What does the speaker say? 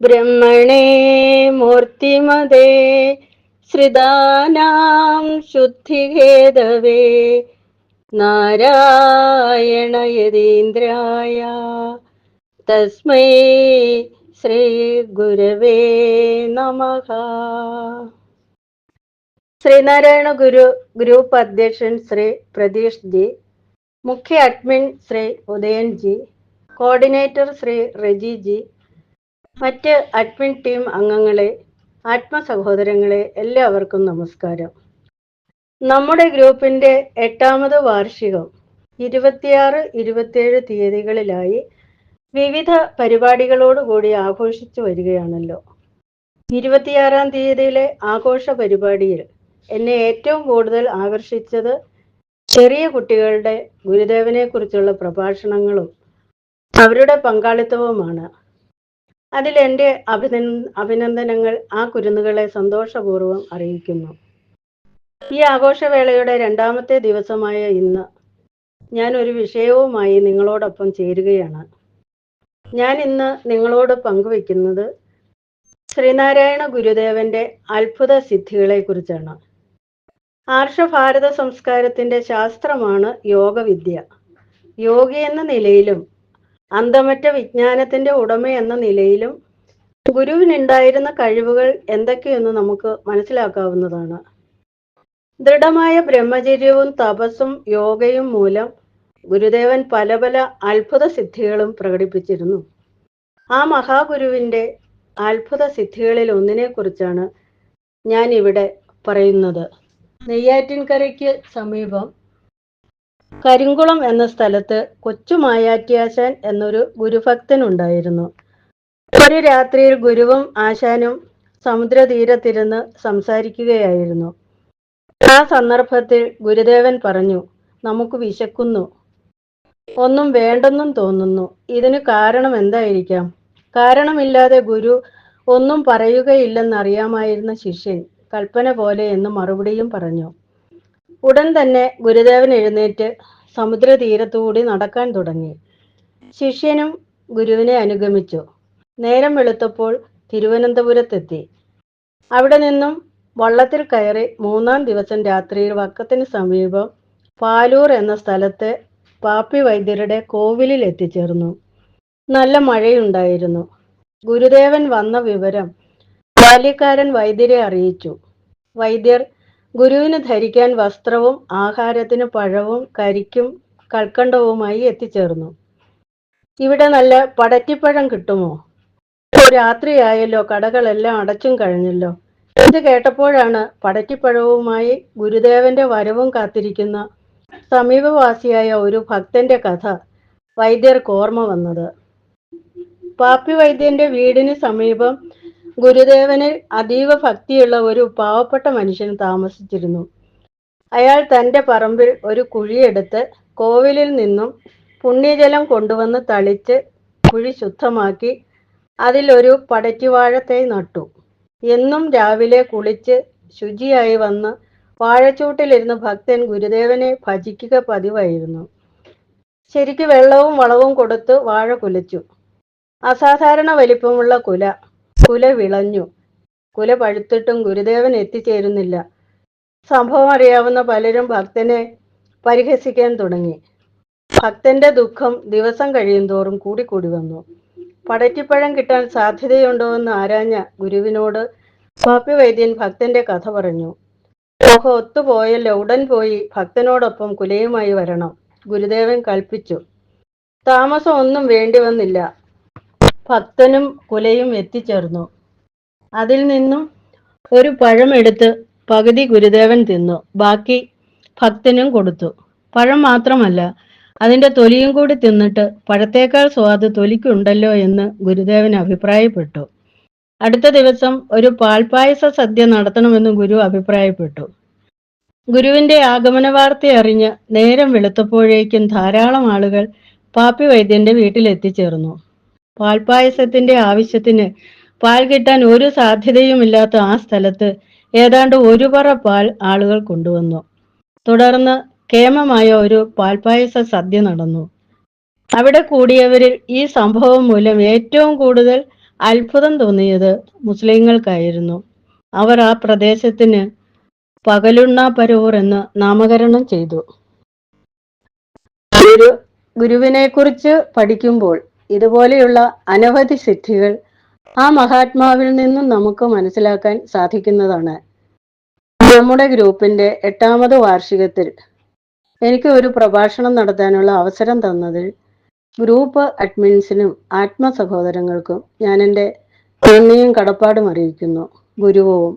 ബ്രഹ്മണേ മൂർത്തിമതേ ശ്രിതാനാം ശുദ്ധിഹേതവേ നാരായണ യതീന്ദ്രായ തസ്മൈ ശ്രീ ഗുരവേ നമ. ശ്രീനാരായണ ഗുരു ഗ്രൂപ്പ് അധ്യക്ഷൻ ശ്രീ പ്രതീഷ് ജി മുഖ്യ അഡ്മിൻ ശ്രീ ഉദയൻ ജി കോർഡിനേറ്റർ ശ്രീ റെജി ജി മറ്റ് അഡ്മിൻ ടീം അംഗങ്ങളെ ആത്മസഹോദരങ്ങളെ എല്ലാവർക്കും നമസ്കാരം. നമ്മുടെ ഗ്രൂപ്പിന്റെ എട്ടാമത് വാർഷികം ഇരുപത്തിയാറ് ഇരുപത്തിയേഴ് തീയതികളിലായി വിവിധ പരിപാടികളോടുകൂടി ആഘോഷിച്ചു വരികയാണല്ലോ. ഇരുപത്തിയാറാം തീയതിയിലെ ആഘോഷ പരിപാടിയിൽ എന്നെ ഏറ്റവും കൂടുതൽ ആകർഷിച്ചത് ചെറിയ കുട്ടികളുടെ ഗുരുദേവനെ കുറിച്ചുള്ള പ്രഭാഷണങ്ങളും അവരുടെ പങ്കാളിത്തവുമാണ്. അതിൽ എന്റെ അഭിനൻ അഭിനന്ദനങ്ങൾ ആ കുരുന്നുകളെ സന്തോഷപൂർവം അറിയിക്കുന്നു. ഈ ആഘോഷവേളയുടെ രണ്ടാമത്തെ ദിവസമായ ഇന്ന് ഞാൻ ഒരു വിഷയവുമായി നിങ്ങളോടൊപ്പം ചേരുകയാണ്. ഞാൻ ഇന്ന് നിങ്ങളോട് പങ്കുവെക്കുന്നത് ശ്രീനാരായണ ഗുരുദേവന്റെ അത്ഭുത സിദ്ധികളെ കുറിച്ചാണ് ആർഷഭാരത സംസ്കാരത്തിന്റെ ശാസ്ത്രമാണ് യോഗവിദ്യ. യോഗി എന്ന നിലയിലും അന്തമറ്റ വിജ്ഞാനത്തിന്റെ ഉടമ എന്ന നിലയിലും ഗുരുവിനുണ്ടായിരുന്ന കഴിവുകൾ എന്തൊക്കെയെന്ന് നമുക്ക് മനസ്സിലാക്കാവുന്നതാണ്. ദൃഢമായ ബ്രഹ്മചര്യവും തപസ്സും യോഗയും മൂലം ഗുരുദേവൻ പല പല അത്ഭുത സിദ്ധികളും പ്രകടിപ്പിച്ചിരുന്നു. ആ മഹാഗുരുവിന്റെ അത്ഭുത സിദ്ധികളിൽ ഒന്നിനെ കുറിച്ചാണ് ഞാൻ ഇവിടെ പറയുന്നത്. നെയ്യാറ്റിൻകരയ്ക്ക് സമീപം കരിങ്കുളം എന്ന സ്ഥലത്ത് കൊച്ചു മായാറ്റിയാശാൻ എന്നൊരു ഗുരുഭക്തൻ ഉണ്ടായിരുന്നു ഒരു രാത്രിയിൽ ഗുരുവും ആശാനും സമുദ്രതീരത്തിരുന്ന് സംസാരിക്കുകയായിരുന്നു. ആ സന്ദർഭത്തിൽ ഗുരുദേവൻ പറഞ്ഞു നമുക്ക് വിശക്കുന്നു. ഒന്നും വേണ്ടെന്നും തോന്നുന്നു. ഇതിന് കാരണം എന്തായിരിക്കാം? കാരണമില്ലാതെ ഗുരു ഒന്നും പറയുകയില്ലെന്നറിയാമായിരുന്ന ശിഷ്യൻ കൽപ്പന പോലെ എന്ന് മറുപടിയും പറഞ്ഞു. ഉടൻ തന്നെ ഗുരുദേവൻ എഴുന്നേറ്റ് സമുദ്രതീരത്തുകൂടി നടക്കാൻ തുടങ്ങി. ശിഷ്യനും ഗുരുവിനെ അനുഗമിച്ചു. നേരം വെളുത്തപ്പോൾ തിരുവനന്തപുരത്തെത്തി. അവിടെ നിന്നും വള്ളത്തിൽ കയറി മൂന്നാം ദിവസം രാത്രിയിൽ വക്കത്തിന് സമീപം പാലൂർ എന്ന സ്ഥലത്തെ പാപ്പി വൈദ്യരുടെ കോവിലിൽ എത്തിച്ചേർന്നു. നല്ല മഴയുണ്ടായിരുന്നു. ഗുരുദേവൻ വന്ന വിവരം ബാല്യക്കാരൻ വൈദ്യരെ അറിയിച്ചു. വൈദ്യർ ഗുരുവിന് ധരിക്കാൻ വസ്ത്രവും ആഹാരത്തിന് പഴവും കരിക്കും കൽക്കണ്ടവുമായി എത്തിച്ചേർന്നു. ഇവിടെ നല്ല പടറ്റിപ്പഴം കിട്ടുമോ? രാത്രിയായല്ലോ കടകളെല്ലാം അടച്ചും കഴിഞ്ഞല്ലോ. ഇത് കേട്ടപ്പോഴാണ് പടറ്റിപ്പഴവുമായി ഗുരുദേവന്റെ വരവും കാത്തിരിക്കുന്ന സമീപവാസിയായ ഒരു ഭക്തന്റെ കഥ വൈദ്യർക്ക് ഓർമ്മ വന്നത്. പാപ്പി വൈദ്യന്റെ വീടിന് സമീപം ഗുരുദേവന് അതീവ ഭക്തിയുള്ള ഒരു പാവപ്പെട്ട മനുഷ്യൻ താമസിച്ചിരുന്നു. അയാൾ തന്റെ പറമ്പിൽ ഒരു കുഴിയെടുത്ത് കോവിലിൽ നിന്നും പുണ്യജലം കൊണ്ടുവന്ന് തളിച്ച് കുഴി ശുദ്ധമാക്കി അതിലൊരു പടറ്റിവാഴത്തെ നട്ടു. എന്നും രാവിലെ കുളിച്ച് ശുചിയായി വന്ന് വാഴച്ചൂട്ടിലിരുന്ന് ഭക്തൻ ഗുരുദേവനെ ഭജിക്കുക പതിവായിരുന്നു. ശരിക്ക് വെള്ളവും വളവും കൊടുത്ത് വാഴ കുലച്ചു. അസാധാരണ വലിപ്പമുള്ള കുല. കുല വിളഞ്ഞു. കുല പഴുത്തിട്ടും ഗുരുദേവൻ എത്തിച്ചേരുന്നില്ല. സംഭവം അറിയാവുന്ന പലരും ഭക്തനെ പരിഹസിക്കാൻ തുടങ്ങി. ഭക്തന്റെ ദുഃഖം ദിവസം കഴിയും തോറും കൂടിക്കൂടി വന്നു. പടറ്റിപ്പഴം കിട്ടാൻ സാധ്യതയുണ്ടോ എന്ന് ആരാഞ്ഞ ഗുരുവിനോട് പാപ്പി വൈദ്യൻ ഭക്തന്റെ കഥ പറഞ്ഞു. ഓഹോ ഒത്തുപോയല്ലോ ഉടൻ പോയി ഭക്തനോടൊപ്പം കുലയുമായി വരണം. ഗുരുദേവൻ കൽപ്പിച്ചു. താമസം ഒന്നും വേണ്ടി വന്നില്ല. ഭക്തനും കുലയും എത്തിച്ചേർന്നു. അതിൽ നിന്നും ഒരു പഴം എടുത്ത് പകുതി ഗുരുദേവൻ തിന്നു. ബാക്കി ഭക്തനും കൊടുത്തു. പഴം മാത്രമല്ല അതിന്റെ തൊലിയും കൂടി തിന്നിട്ട് പഴത്തേക്കാൾ സ്വാദ് തൊലിക്കുണ്ടല്ലോ എന്ന് ഗുരുദേവൻ അഭിപ്രായപ്പെട്ടു. അടുത്ത ദിവസം ഒരു പാൽപായസ സദ്യ നടത്തണമെന്ന് ഗുരു അഭിപ്രായപ്പെട്ടു. ഗുരുവിന്റെ ആഗമന വാർത്ത അറിഞ്ഞ് നേരം വെളുത്തപ്പോഴേക്കും ധാരാളം ആളുകൾ പാപ്പി വൈദ്യന്റെ വീട്ടിൽ എത്തിച്ചേർന്നു പാൽപായസത്തിന്റെ ആവശ്യത്തിന് പാൽ കിട്ടാൻ ഒരു സാധ്യതയുമില്ലാത്ത ആ സ്ഥലത്ത് ഏതാണ്ട് ഒരു പറ പാൽ ആളുകൾ കൊണ്ടുവന്നു. തുടർന്ന് കേമമായ ഒരു പാൽപായസ സദ്യ നടന്നു. അവിടെ കൂടിയവരിൽ ഈ സംഭവം മൂലം ഏറ്റവും കൂടുതൽ അത്ഭുതം തോന്നിയത് മുസ്ലിങ്ങൾക്കായിരുന്നു. അവർ ആ പ്രദേശത്തിന് പകലുണ്ണ പരൂർ എന്ന് നാമകരണം ചെയ്തു. ഗുരു ഗുരുവിനെ കുറിച്ച് പഠിക്കുമ്പോൾ ഇതുപോലെയുള്ള അനവധി സിദ്ധികൾ ആ മഹാത്മാവിൽ നിന്നും നമുക്ക് മനസ്സിലാക്കാൻ സാധിക്കുന്നതാണ്. നമ്മുടെ ഗ്രൂപ്പിന്റെ എട്ടാമത് വാർഷികത്തിൽ എനിക്ക് ഒരു പ്രഭാഷണം നടത്താനുള്ള അവസരം തന്നതിൽ ഗ്രൂപ്പ് അഡ്മിൻസിനും ആത്മ സഹോദരങ്ങൾക്കും ഞാൻ എന്റെ നന്ദിയും കടപ്പാടും അറിയിക്കുന്നു. ഗുരുവും